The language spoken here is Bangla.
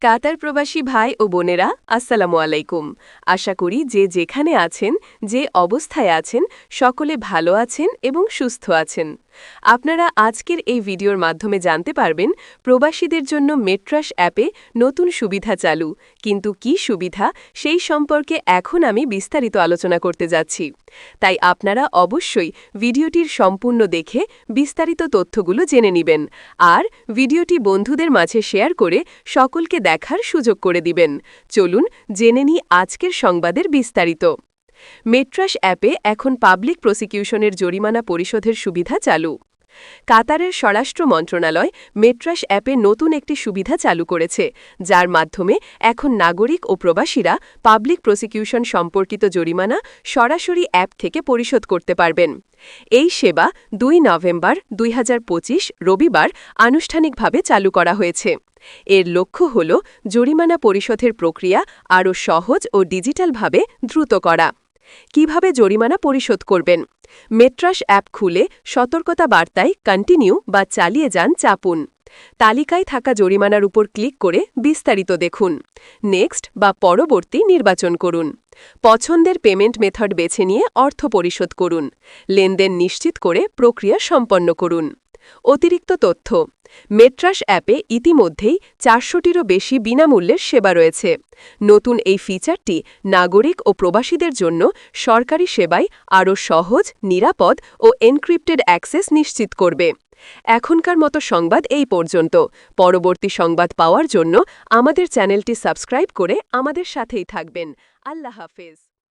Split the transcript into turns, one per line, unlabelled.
কাতার প্রবাসী ভাই ও বোনেরা, আসসালামু আলাইকুম। আশা করি যে যেখানে আছেন, যে অবস্থায় আছেন, সকলে ভালো আছেন এবং সুস্থ আছেন। আপনারা আজকের এই ভিডিওর মাধ্যমে জানতে পারবেন প্রবাসীদের জন্য মেট্রাস অ্যাপে নতুন সুবিধা চালু। কিন্তু কি সুবিধা সেই সম্পর্কে এখন আমি বিস্তারিত আলোচনা করতে যাচ্ছি। তাই আপনারা অবশ্যই ভিডিওটির সম্পূর্ণ দেখে বিস্তারিত তথ্যগুলো জেনে নেবেন আর ভিডিওটি বন্ধুদের মাঝে শেয়ার করে সকলকে দেখার সুযোগ করে দিবেন। চলুন জেনে নিই আজকের সংবাদের বিস্তারিত। মেট্রাস অ্যাপে এখন পাবলিক প্রসিকিউশনের জরিমানা পরিশোধের সুবিধা চালু। কাতারের স্বরাষ্ট্র মন্ত্রণালয় মেট্রাস অ্যাপে নতুন একটি সুবিধা চালু করেছে, যার মাধ্যমে এখন নাগরিক ও প্রবাসীরা পাবলিক প্রসিকিউশন সম্পর্কিত জরিমানা সরাসরি অ্যাপ থেকে পরিশোধ করতে পারবেন। এই সেবা দুই নভেম্বর দুই হাজার পঁচিশ রবিবার আনুষ্ঠানিকভাবে চালু করা হয়েছে। এর লক্ষ্য হল জরিমানা পরিশোধের প্রক্রিয়া আরও সহজ ও ডিজিটালভাবে দ্রুত করা। কীভাবে জরিমানা পরিশোধ করবেন? মেট্রাস অ্যাপ খুলে সতর্কতা বার্তায় কন্টিনিউ বা চালিয়ে যান চাপুন। তালিকায় থাকা জরিমানার উপর ক্লিক করে বিস্তারিত দেখুন। নেক্সট বা পরবর্তী নির্বাচন করুন। পছন্দের পেমেন্ট মেথড বেছে নিয়ে অর্থ পরিশোধ করুন। লেনদেন নিশ্চিত করে প্রক্রিয়া সম্পন্ন করুন। অতিরিক্ত তথ্য। মেট্রাস অ্যাপে ইতিমধ্যেই চারশোটিরও বেশি বিনামূল্যের সেবা রয়েছে। নতুন এই ফিচারটি নাগরিক ও প্রবাসীদের জন্য সরকারি সেবায় আরও সহজ, নিরাপদ ও এনক্রিপ্টেড অ্যাক্সেস নিশ্চিত করবে। এখনকার মতো সংবাদ এই পর্যন্ত। পরবর্তী সংবাদ পাওয়ার জন্য আমাদের চ্যানেলটি সাবস্ক্রাইব করে আমাদের সাথেই থাকবেন। আল্লাহ হাফেজ।